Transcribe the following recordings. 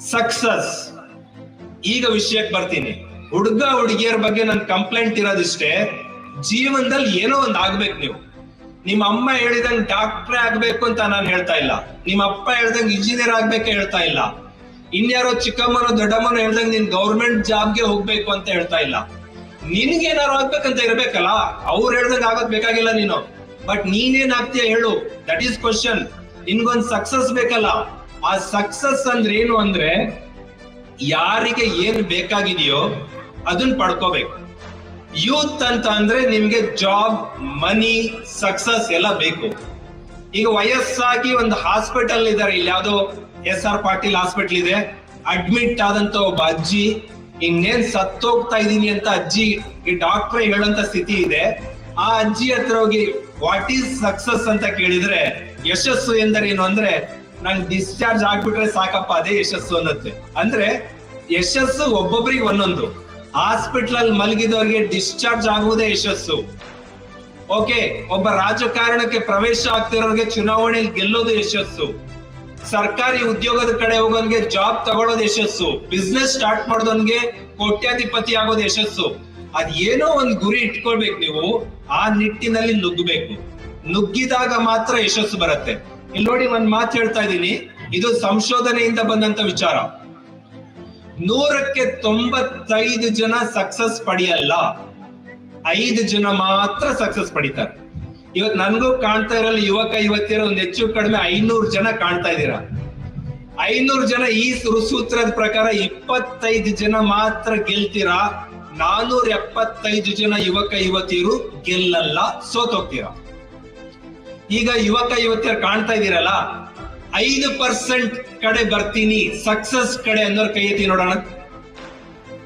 Success. ಈಗ ವಿಷಯಕ್ಕೆ ಬರ್ತೀನಿ. ಹುಡುಗ ಹುಡುಗಿಯರ ಬಗ್ಗೆ ನನ್ ಕಂಪ್ಲೇಂಟ್ ಇರೋದಿಷ್ಟೇ, ಜೀವನದಲ್ಲಿ ಏನೋ ಒಂದ್ ಆಗ್ಬೇಕು ನೀವು. ನಿಮ್ಮ ಅಮ್ಮ ಹೇಳಿದಂಗ್ ಡಾಕ್ಟ್ರೇ ಆಗ್ಬೇಕು ಅಂತ ನಾನು ಹೇಳ್ತಾ ಇಲ್ಲ. ನಿಮ್ಮ ಅಪ್ಪ ಹೇಳ್ದಂಗ್ ಇಂಜಿನಿಯರ್ ಆಗ್ಬೇಕು ಹೇಳ್ತಾ ಇಲ್ಲ. ಇನ್ಯಾರೋ ಚಿಕ್ಕಮ್ಮನೋ ದೊಡ್ಡಮ್ಮನೋ ಹೇಳ್ದಂಗ್ ನೀನ್ ಗೌರ್ಮೆಂಟ್ ಜಾಬ್ಗೆ ಹೋಗ್ಬೇಕು ಅಂತ ಹೇಳ್ತಾ ಇಲ್ಲ. ನಿನ್ಗೇನಾರು ಆಗ್ಬೇಕಂತ ಇರ್ಬೇಕಲ್ಲ, ಅವ್ರು ಹೇಳ್ದಂಗ್ ಆಗೋದ್ ಬೇಕಾಗಿಲ್ಲ ನೀನು. ಬಟ್ ನೀನೇನ್ ಆಗ್ತೀಯ ಹೇಳು. ದಟ್ ಈಸ್ ಕ್ವಶನ್ ನಿನ್ಗೊಂದ್ ಸಕ್ಸಸ್ ಬೇಕಲ್ಲ. ಆ ಸಕ್ಸಸ್ ಅಂದ್ರೆ ಏನು ಅಂದ್ರೆ ಯಾರಿಗೆ ಏನ್ ಬೇಕಾಗಿದೆಯೋ ಅದನ್ನ ಪಡ್ಕೋಬೇಕು. ಯೂತ್ ಅಂತ ಅಂದ್ರೆ ನಿಮ್ಗೆ ಜಾಬ್ ಮನಿ ಸಕ್ಸಸ್ ಎಲ್ಲ ಬೇಕು. ಈಗ ವಯಸ್ಸಾಗಿ ಒಂದು ಹಾಸ್ಪಿಟಲ್ ಇದಾರೆ ಇಲ್ಲಿ ಯಾವ್ದೋ ಎಸ್ ಆರ್ ಪಾಟೀಲ್ ಹಾಸ್ಪಿಟಲ್ ಇದೆ ಅಡ್ಮಿಟ್ ಆದಂತ ಒಬ್ಬ ಅಜ್ಜಿ, ಇನ್ನೇನ್ ಸತ್ತೋಗ್ತಾ ಇದೀನಿ ಅಂತ ಅಜ್ಜಿ, ಈ ಡಾಕ್ಟರ್ ಹೇಳುವಂತ ಸ್ಥಿತಿ ಇದೆ. ಆ ಅಜ್ಜಿ ಹತ್ರ ಹೋಗಿ ವಾಟ್ ಈಸ್ ಸಕ್ಸಸ್ ಅಂತ ಕೇಳಿದ್ರೆ, ಯಶಸ್ಸು ಎಂದರೇನು ಅಂದ್ರೆ ನಂಗೆ ಡಿಸ್ಚಾರ್ಜ್ ಆಗ್ಬಿಟ್ರೆ ಸಾಕಪ್ಪ, ಅದೇ ಯಶಸ್ಸು ಅನ್ನತ್ತೆ. ಅಂದ್ರೆ ಯಶಸ್ಸು ಒಬ್ಬೊಬ್ರಿಗೆ ಒಂದೊಂದು. ಹಾಸ್ಪಿಟಲ್ ಅಲ್ಲಿ ಮಲಗಿದವರಿಗೆ ಡಿಸ್ಚಾರ್ಜ್ ಆಗುವುದೇ ಯಶಸ್ಸು. ಓಕೆ, ಒಬ್ಬ ರಾಜಕಾರಣಕ್ಕೆ ಪ್ರವೇಶ ಆಗ್ತಿರೋರಿಗೆ ಚುನಾವಣೆಯಲ್ಲಿ ಗೆಲ್ಲೋದು ಯಶಸ್ಸು. ಸರ್ಕಾರಿ ಉದ್ಯೋಗದ ಕಡೆ ಹೋಗೋನ್ಗೆ ಜಾಬ್ ತಗೊಳ್ಳೋದು ಯಶಸ್ಸು. ಬಿಸ್ನೆಸ್ ಸ್ಟಾರ್ಟ್ ಮಾಡೋದನ್ಗೆ ಕೋಟ್ಯಾಧಿಪತಿ ಆಗೋದು ಯಶಸ್ಸು. ಅದ್ ಏನೋ ಒಂದ್ ಗುರಿ ಇಟ್ಕೊಳ್ಬೇಕು ನೀವು, ಆ ನಿಟ್ಟಿನಲ್ಲಿ ನುಗ್ಗಬೇಕು. ನುಗ್ಗಿದಾಗ ಮಾತ್ರ ಯಶಸ್ಸು ಬರುತ್ತೆ. ಇಲ್ಲಿ ನೋಡಿ ಒಂದ್ ಮಾತು ಹೇಳ್ತಾ ಇದ್ದೀನಿ. ಇದು ಸಂಶೋಧನೆಯಿಂದ ಬಂದಂತ ವಿಚಾರ. ನೂರಕ್ಕೆ ತೊಂಬತ್ತೈದು ಜನ ಸಕ್ಸಸ್ ಪಡೆಯಲ್ಲ. ಐದು ಜನ ಮಾತ್ರ ಸಕ್ಸಸ್ ಪಡಿತಾರೆ. ಇವತ್ ನನ್ಗೂ ಕಾಣ್ತಾ ಇರಲ್ಲ, ಯುವಕ ಯುವತಿಯರ ಒಂದ್ ಹೆಚ್ಚು ಕಡಿಮೆ ಐನೂರು ಜನ ಕಾಣ್ತಾ ಇದೀರ ಐನೂರು ಜನ ಈ ಸೂತ್ರದ ಪ್ರಕಾರ ಇಪ್ಪತ್ತೈದು ಜನ ಮಾತ್ರ ಗೆಲ್ತೀರಾ? ನಾನೂರ ಎಪ್ಪತ್ತೈದು ಜನ ಯುವಕ ಯುವತಿಯರು ಗೆಲ್ಲಲ್ಲ, ಸೋತೋಗ್ತೀರಾ? ಈಗ ಯುವಕ ಯುವತಿಯರು ಕಾಣ್ತಾ ಇದೀರಲ್ಲ ಐದು ಪರ್ಸೆಂಟ್ ಕಡೆ ಬರ್ತೀನಿ ಸಕ್ಸಸ್ ಕಡೆ ಅನ್ನೋರ್ ಕೈ ಎತ್ತಿ ನೋಡೋಣ.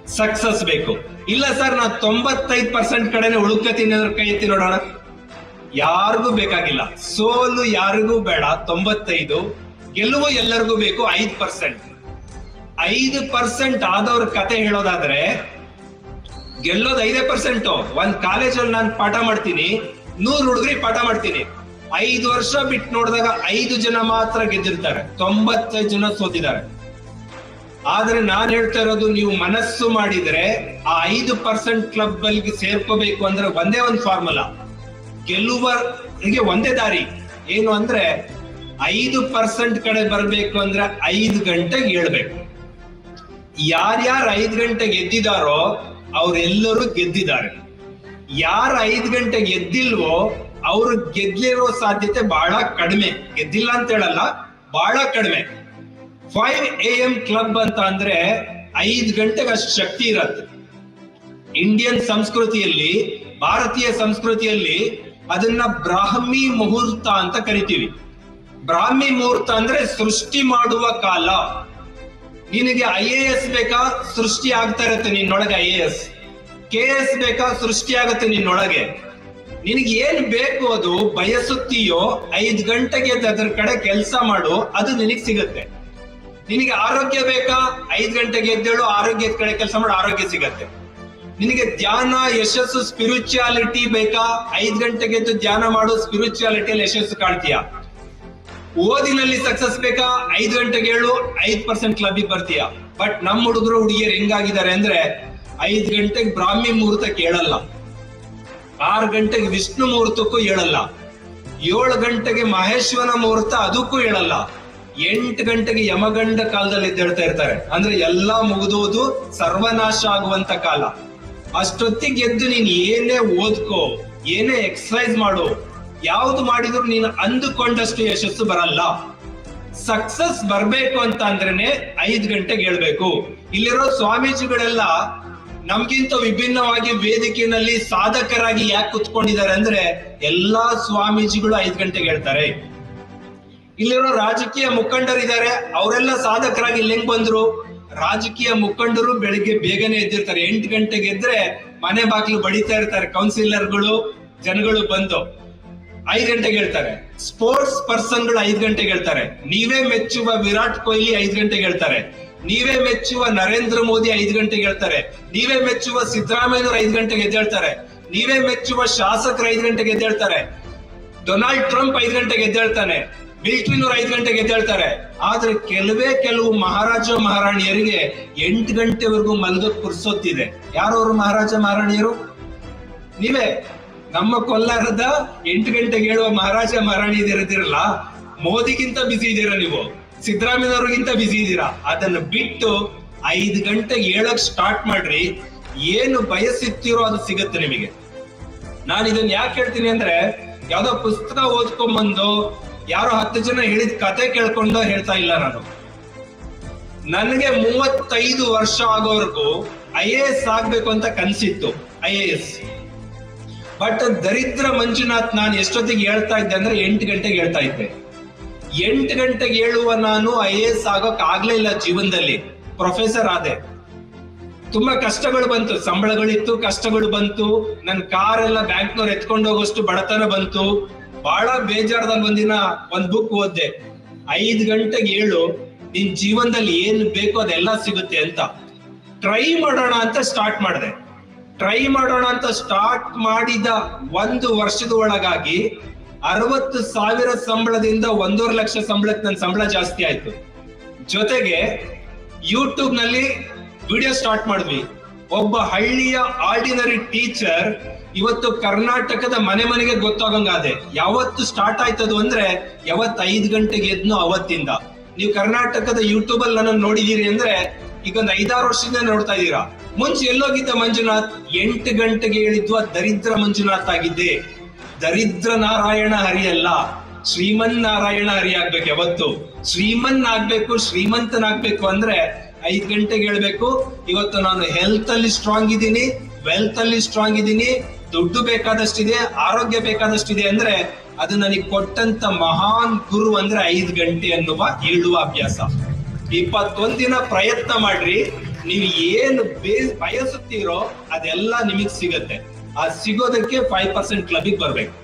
ಸಕ್ಸಸ್ ಬೇಕು. ಇಲ್ಲ ಸರ್ ನಾ ತೊಂಬತ್ತೈದು ಪರ್ಸೆಂಟ್ ಕಡೆನೆ ಉಳುಕತೀನಿ ಅನ್ನೋರ್ ಕೈ ಎತ್ತಿ ನೋಡೋಣ. ಯಾರಿಗೂ ಬೇಕಾಗಿಲ್ಲ. ಸೋಲು ಯಾರಿಗೂ ಬೇಡ, ತೊಂಬತ್ತೈದು. ಗೆಲುವು ಎಲ್ಲರಿಗೂ ಬೇಕು, ಐದು ಪರ್ಸೆಂಟ್ ಐದು ಪರ್ಸೆಂಟ್ ಆದವ್ರ ಕತೆ ಹೇಳೋದಾದ್ರೆ, ಗೆಲ್ಲೋದು ಐದೇ ಪರ್ಸೆಂಟ್ ಒಂದ್ ಕಾಲೇಜಲ್ಲಿ ನಾನು ಪಾಠ ಮಾಡ್ತೀನಿ, ನೂರು ಹುಡುಗರಿಗೆ ಪಾಠ ಮಾಡ್ತೀನಿ. ಐದು ವರ್ಷ ಬಿಟ್ಟು ನೋಡಿದಾಗ ಐದು ಜನ ಮಾತ್ರ ಗೆದ್ದಿರ್ತಾರೆ. ತೊಂಬತ್ತೈದು ಜನ ಸೋತಿದ್ದಾರೆ. ಆದ್ರೆ ನಾನ್ ಹೇಳ್ತಾ ಇರೋದು, ನೀವು ಮನಸ್ಸು ಮಾಡಿದ್ರೆ ಆ ಐದು ಪರ್ಸೆಂಟ್ ಕ್ಲಬ್ ಅಲ್ಲಿ ಸೇರ್ಕೋಬೇಕು ಅಂದ್ರೆ ಒಂದೇ ಒಂದು ಫಾರ್ಮುಲಾ. ಗೆಲ್ಲುವರಿಗೆ ಒಂದೇ ದಾರಿ. ಏನು ಅಂದ್ರೆ ಐದು ಪರ್ಸೆಂಟ್ ಕಡೆ ಬರಬೇಕು ಅಂದ್ರೆ ಐದು ಗಂಟೆಗೆ ಹೇಳ್ಬೇಕು ಯಾರ್ಯಾರು ಐದು ಗಂಟೆಗೆ ಎದ್ದಿದಾರೋ ಅವರೆಲ್ಲರೂ ಗೆದ್ದಿದ್ದಾರೆ. ಯಾರು ಐದು ಗಂಟೆಗೆ ಎದ್ದಿಲ್ವೋ ಅವ್ರು ಗೆದ್ಲಿರೋ ಸಾಧ್ಯತೆ ಬಹಳ ಕಡಿಮೆ. ಗೆದ್ದಿಲ್ಲ ಅಂತ ಹೇಳಲ್ಲ, ಬಹಳ ಕಡಿಮೆ. ಫೈವ್ ಎ ಎಂ ಕ್ಲಬ್ ಅಂತ ಅಂದ್ರೆ ಐದು ಗಂಟೆಗೆ ಅಷ್ಟು ಶಕ್ತಿ ಇರತ್ತೆ. ಇಂಡಿಯನ್ ಸಂಸ್ಕೃತಿಯಲ್ಲಿ, ಭಾರತೀಯ ಸಂಸ್ಕೃತಿಯಲ್ಲಿ ಅದನ್ನ ಬ್ರಾಹ್ಮಿ ಮುಹೂರ್ತ ಅಂತ ಕರಿತೀವಿ. ಬ್ರಾಹ್ಮಿ ಮುಹೂರ್ತ ಅಂದ್ರೆ ಸೃಷ್ಟಿ ಮಾಡುವ ಕಾಲ. ನಿನಗೆ ಐ ಎ ಎಸ್ ಬೇಕಾ? ಸೃಷ್ಟಿ ಆಗ್ತಾ ಇರತ್ತೆ ನಿನ್ನೊಳಗೆ I A S. K S ಬೇಕಾ? ಸೃಷ್ಟಿ ಆಗತ್ತೆ ನಿನ್ನೊಳಗೆ. ನಿನಗೆ ಏನ್ ಬೇಕು ಅದು? ಬಯಸುತ್ತೀಯೋ ಐದ್ ಗಂಟೆಗೆ ಅದರ ಕಡೆ ಕೆಲಸ ಮಾಡು, ಅದು ನಿನಗ್ ಸಿಗತ್ತೆ. ನಿನಗೆ ಆರೋಗ್ಯ ಬೇಕಾ? ಐದ್ ಗಂಟೆಗೆ ಎದ್ದೇಳು, ಆರೋಗ್ಯದ ಕಡೆ ಕೆಲಸ ಮಾಡು, ಆರೋಗ್ಯ ಸಿಗತ್ತೆ. ನಿನಗೆ ಧ್ಯಾನ, ಯಶಸ್ಸು ಸ್ಪಿರಿಚುಯಾಲಿಟಿ ಬೇಕಾ? ಐದ್ ಗಂಟೆಗೆ ಎದ್ದು ಧ್ಯಾನ ಮಾಡು ಸ್ಪಿರಿಚುಯಾಲಿಟಿಯಲ್ಲಿ ಯಶಸ್ಸು ಕಾಣ್ತೀಯ? ಓದಿನಲ್ಲಿ ಸಕ್ಸಸ್ ಬೇಕಾ? ಐದು ಗಂಟೆಗೆ ಹೇಳು ಐದ್ ಪರ್ಸೆಂಟ್ ಕ್ಲಬ್ಗೆ ಬರ್ತೀಯ? ಬಟ್ ನಮ್ಮ ಹುಡುಗರು, ಹುಡುಗಿಯರು ಹೆಂಗಾಗಿದ್ದಾರೆ ಅಂದ್ರೆ, ಐದ್ ಗಂಟೆಗೆ ಬ್ರಾಹ್ಮಿ ಮುಹೂರ್ತ ಕೇಳಲ್ಲ. ಆರು ಗಂಟೆಗೆ ವಿಷ್ಣು ಮುಹೂರ್ತಕ್ಕೂ ಹೇಳಲ್ಲ. ಏಳು ಗಂಟೆಗೆ ಮಹೇಶ್ವರ ಮುಹೂರ್ತ ಅದಕ್ಕೂ ಹೇಳಲ್ಲ. ಎಂಟು ಗಂಟೆಗೆ ಯಮಗಂಡ ಕಾಲದಲ್ಲಿ ಎದ್ದೇಳ್ತಾ ಇರ್ತಾರೆ. ಅಂದ್ರೆ ಎಲ್ಲಾ ಮುಗಿದೋದು ಸರ್ವನಾಶ ಆಗುವಂತ ಕಾಲ. ಅಷ್ಟೊತ್ತಿಗೆ ಎದ್ದು ನೀನ್ ಏನೇ ಓದ್ಕೋ, ಏನೇ ಎಕ್ಸರ್ಸೈಸ್ ಮಾಡು, ಯಾವ್ದು ಮಾಡಿದ್ರು ನೀನು ಅಂದುಕೊಂಡಷ್ಟು ಯಶಸ್ಸು ಬರಲ್ಲ. ಸಕ್ಸಸ್ ಬರ್ಬೇಕು ಅಂತ ಅಂದ್ರೇನೆ ಐದ್ ಗಂಟೆಗೆ ಹೇಳ್ಬೇಕು. ಇಲ್ಲಿರೋ ಸ್ವಾಮೀಜಿಗಳೆಲ್ಲ ನಮ್ಗಿಂತ ವಿಭಿನ್ನವಾಗಿ ವೇದಿಕೆಯಲ್ಲಿ ಸಾಧಕರಾಗಿ ಯಾಕೆ ಕುತ್ಕೊಂಡಿದ್ದಾರೆ ಅಂದ್ರೆ ಎಲ್ಲಾ ಸ್ವಾಮೀಜಿಗಳು ಐದು ಗಂಟೆಗೆ ಹೇಳ್ತಾರೆ. ಇಲ್ಲಿರೋ ರಾಜಕೀಯ ಮುಖಂಡರಿದ್ದಾರೆ, ಅವರೆಲ್ಲ ಸಾಧಕರಾಗಿ ಇಲ್ಲಿ ಹೆಂಗ್ ಬಂದ್ರು. ರಾಜಕೀಯ ಮುಖಂಡರು ಬೆಳಿಗ್ಗೆ ಬೇಗನೆ ಎದ್ದಿರ್ತಾರೆ. ಎಂಟು ಗಂಟೆಗೆ ಎದ್ರೆ ಮನೆ ಬಾಗಿಲು ಬಡಿತಾ ಇರ್ತಾರೆ ಕೌನ್ಸಿಲರ್ಗಳು ಜನಗಳು ಬಂದು. ಐದು ಗಂಟೆಗೆ ಹೇಳ್ತಾರೆ. ಸ್ಪೋರ್ಟ್ಸ್ ಪರ್ಸನ್ಗಳು ಐದು ಗಂಟೆಗೆ ಹೇಳ್ತಾರೆ. ನೀವೇ ಮೆಚ್ಚುವ ವಿರಾಟ್ ಕೊಹ್ಲಿ ಐದು ಗಂಟೆಗೆ ಹೇಳ್ತಾರೆ. ನೀವೇ ಮೆಚ್ಚುವ ನರೇಂದ್ರ ಮೋದಿ ಐದು ಗಂಟೆಗೆ ಹೇಳ್ತಾರೆ. ನೀವೇ ಮೆಚ್ಚುವ ಸಿದ್ದರಾಮಯ್ಯನವರು ಐದು ಗಂಟೆಗೆ ಎದ್ದೇಳ್ತಾರೆ. ನೀವೇ ಮೆಚ್ಚುವ ಶಾಸಕರು ಐದು ಗಂಟೆಗೆ ಎದ್ದೇಳ್ತಾರೆ. ಡೊನಾಲ್ಡ್ ಟ್ರಂಪ್ ಐದು ಗಂಟೆಗೆ ಎದ್ದೇಳ್ತಾನೆ. ಮಿಲಿಟರಿನವ್ರು ಐದು ಗಂಟೆಗೆ ಎದ್ದೇಳ್ತಾರೆ. ಆದ್ರೆ ಕೆಲವೇ ಕೆಲವು ಮಹಾರಾಜ ಮಹಾರಾಣಿಯರಿಗೆ ಎಂಟು ಗಂಟೆವರೆಗೂ ಮಲಗ ಪುರ್ಸೊತ್ತಿದೆ. ಯಾರವರು ಮಹಾರಾಜ ಮಹಾರಾಣಿಯರು? ನೀವೇ. ನಮ್ಮ ಕೊಲ್ಲಾರದ ಎಂಟು ಗಂಟೆಗೆ ಹೇಳುವ ಮಹಾರಾಜ ಮಹಾರಾಣಿ ಇದಿರದಿರಲ್ಲ ಮೋದಿಗಿಂತ ಬಿಸಿ ಇದ್ದೀರಾ ನೀವು? ಸಿದ್ದರಾಮಯ್ಯನವ್ರಿಗಿಂತ ಬಿಸಿ ಇದ್ದೀರಾ? ಅದನ್ನ ಬಿಟ್ಟು ಐದು ಗಂಟೆಗೆ ಹೇಳಕ್ ಸ್ಟಾರ್ಟ್ ಮಾಡ್ರಿ. ಏನು ಬಯಸುತ್ತೀರೋ ಅದು ಸಿಗುತ್ತೆ ನಿಮಗೆ. ನಾನು ಇದನ್ನ ಯಾಕೆ ಹೇಳ್ತೀನಿ ಅಂದ್ರೆ, ಯಾವ್ದೋ ಪುಸ್ತಕ ಓದ್ಕೊಂಡ್ಬಂದು ಯಾರೋ ಹತ್ತು ಜನ ಹೇಳಿದ ಕತೆ ಕೇಳ್ಕೊಂಡು ಹೇಳ್ತಾ ಇಲ್ಲ ನಾನು. ನನಗೆ ಮೂವತ್ತೈದು ವರ್ಷ ಆಗೋವರೆಗೂ ಐ ಎ ಎಸ್ ಆಗ್ಬೇಕು ಅಂತ ಕನ್ಸಿತ್ತು, ಐ ಎ ಎಸ್. ಬಟ್ ದರಿದ್ರ ಮಂಜುನಾಥ್ ನಾನು ಎಷ್ಟೊತ್ತಿಗೆ ಹೇಳ್ತಾ ಇದ್ದೆ ಅಂದ್ರೆ ಎಂಟು ಗಂಟೆಗೆ ಹೇಳ್ತಾ ಇದ್ದೆ. ಎಂಟು ಗಂಟೆಗೆ ಹೇಳುವ ನಾನು ಐ ಎ ಎಸ್ ಆಗೋಕ್ ಆಗ್ಲೇ ಇಲ್ಲ ಜೀವನದಲ್ಲಿ. ಪ್ರೊಫೆಸರ್ ಆದೆ. ತುಂಬಾ ಕಷ್ಟಗಳು ಬಂತು. ಸಂಬಳಗಳಿತ್ತು, ಕಷ್ಟಗಳು ಬಂತು. ನನ್ನ ಕಾರ್ ಎಲ್ಲ ಬ್ಯಾಂಕ್ನವ್ರು ಎತ್ಕೊಂಡು ಹೋಗೋಷ್ಟು ಬಡತನ ಬಂತು. ಬಹಳ ಬೇಜಾರದಲ್ಲಿ ಒಂದಿನ ಒಂದ್ ಬುಕ್ ಓದ್ದೆ. ಐದ್ ಗಂಟೆಗೆ ಏಳು ನಿನ್ ಜೀವನದಲ್ಲಿ ಏನ್ ಬೇಕೋ ಅದೆಲ್ಲ ಸಿಗುತ್ತೆ ಅಂತ. ಟ್ರೈ ಮಾಡೋಣ ಅಂತ ಸ್ಟಾರ್ಟ್ ಮಾಡಿದೆ. ಟ್ರೈ ಮಾಡೋಣ ಅಂತ ಸ್ಟಾರ್ಟ್ ಮಾಡಿದ ಒಂದು ವರ್ಷದ ಒಳಗಾಗಿ ಅರವತ್ತು ಸಾವಿರ ಸಂಬಳದಿಂದ ಒಂದೂವರೆ ಲಕ್ಷ ಸಂಬಳಕ್ಕೆ ನನ್ನ ಸಂಬಳ ಜಾಸ್ತಿ ಆಯ್ತು. ಜೊತೆಗೆ ಯೂಟ್ಯೂಬ್ನಲ್ಲಿ ವಿಡಿಯೋ ಸ್ಟಾರ್ಟ್ ಮಾಡಿದ್ವಿ. ಒಬ್ಬ ಹಳ್ಳಿಯ ಆರ್ಡಿನರಿ ಟೀಚರ್ ಇವತ್ತು ಕರ್ನಾಟಕದ ಮನೆ ಮನೆಗೆ ಗೊತ್ತಾಗಂಗಾದೆ. ಯಾವತ್ತು ಸ್ಟಾರ್ಟ್ ಆಯ್ತದು ಅಂದ್ರೆ ಯಾವತ್ ಐದು ಗಂಟೆಗೆ ಎದ್ನೋ ಅವತ್ತಿಂದ. ನೀವು ಕರ್ನಾಟಕದ ಯೂಟ್ಯೂಬ್ ಅಲ್ಲಿ ನನ್ನ ನೋಡಿದೀರಿ ಅಂದ್ರೆ ಈಗ ಒಂದು ಐದಾರು ವರ್ಷದಿಂದ ನೋಡ್ತಾ ಇದ್ದೀರಾ. ಮುಂಚೆ ಎಲ್ಲೋಗಿದ್ದ ಮಂಜುನಾಥ್ ಎಂಟು ಗಂಟೆಗೆ ಹೇಳಿದ್ವ ದರಿದ್ರ ಮಂಜುನಾಥ್ ಆಗಿದ್ದೆ. ದರಿದ್ರ ನಾರಾಯಣ ಹರಿ ಅಲ್ಲ ಶ್ರೀಮನ್ ನಾರಾಯಣ ಹರಿ ಆಗ್ಬೇಕು ಯಾವತ್ತು? ಶ್ರೀಮನ್ ಆಗ್ಬೇಕು ಶ್ರೀಮಂತನಾಗ್ಬೇಕು ಅಂದ್ರೆ ಐದ್ ಗಂಟೆಗೆ ಹೇಳ್ಬೇಕು, ಇವತ್ತು ನಾನು ಹೆಲ್ತ್ ಅಲ್ಲಿ ಸ್ಟ್ರಾಂಗ್ ಇದ್ದೀನಿ ವೆಲ್ತ್ ಅಲ್ಲಿ ಸ್ಟ್ರಾಂಗ್ ಇದ್ದೀನಿ, ದುಡ್ಡು ಬೇಕಾದಷ್ಟಿದೆ, ಆರೋಗ್ಯ ಬೇಕಾದಷ್ಟಿದೆ ಅಂದ್ರೆ ಅದು ನನಗೆ ಕೊಟ್ಟಂತ ಮಹಾನ್ ಗುರು ಅಂದ್ರೆ ಐದ್ ಗಂಟೆ ಅನ್ನುವ ಹೇಳುವ ಅಭ್ಯಾಸ. ಇಪ್ಪತ್ತೊಂದ್ ದಿನ ಪ್ರಯತ್ನ ಮಾಡ್ರಿ, ನೀವು ಏನು ಬಯಸುತ್ತೀರೋ ಅದೆಲ್ಲ ನಿಮಗ್ ಸಿಗತ್ತೆ. ಆ ಸಿಗೋದಕ್ಕೆ ಫೈವ್ ಪರ್ಸೆಂಟ್ ಕ್ಲಬಿಗೆ ಬರ್ಬೇಕು